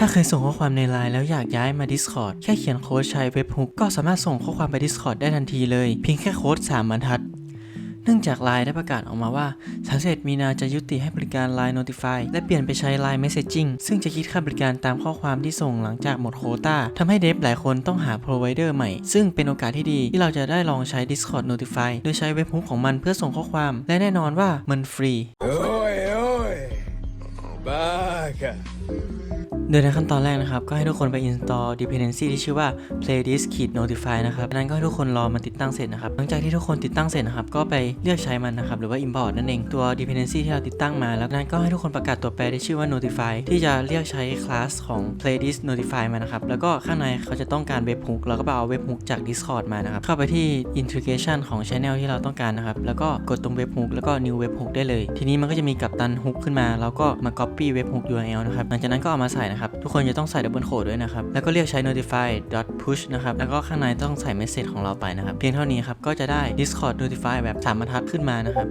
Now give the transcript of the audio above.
ถ้าเคยส่งข้อความในไลน์แล้วอยากย้ายมา Discord แค่เขียนโค้ดใช้เว็บฮุกก็สามารถส่งข้อความไป Discord ได้ทันทีเลย เพียงแค่โค้ด3บรรทัด เนื่องจาก Line ได้ประกาศออกมาว่า31มีนาจะยุติให้บริการ Line Notify และเปลี่ยนไปใช้ Line Messaging ซึ่งจะคิดค่าบริการตามข้อความที่ส่งหลังจากหมดโคตาทำให้เดฟหลายคนต้องหา provider ใหม่ ซึ่งเป็นโอกาสที่ดีที่เราจะได้ลองใช้ Discord Notify โดยใช้เว็บฮุกของมันเพื่อส่งข้อความ และแน่นอนว่ามันฟรี โดยในขั้นตอนแรกนะครับ ก็ให้ทุกคนไป install dependency ที่ชื่อว่า playlist notify นะครับนั้นก็ให้ทุกคนรอมันติดตั้งเสร็จนะครับ หลังจากที่ทุกคนติดตั้งเสร็จนะครับ ก็ไปเลือกใช้มันนะครับ หรือว่า import นั่นเอง ตัว dependency ที่เราติดตั้งมา แล้วนั้นก็ให้ทุกคนประกาศตัวแปรที่ชื่อว่า notify ที่จะเรียกใช้ class ของ playlist notify มานะครับ แล้วก็ข้างในเขาจะต้องการเว็บ hook เราก็ไปเอาเว็บ hook จาก discord มานะครับ เข้าไปที่ integration ของ channel ที่เราต้องการนะครับ แล้วก็กดตรงเว็บ hook แล้วก็ new เว็บ hook ได้เลย ทีนี้มันก็จะมีกัปตัน hook ขึ้นมา แล้วก็มา copy เว็บ hook URL นะครับ หลังจากนั้นก็เอามาใส่นะครับ ทุกคนจะต้องใส่ double quote ด้วยนะครับ แล้วก็เรียกใช้ notify push นะครับ แล้วก็ข้างในต้องใส่ message ของเราไปนะครับ เพียงเท่านี้ครับ ก็จะได้ discord notify แบบ3บรรทัดขึ้นมานะครับ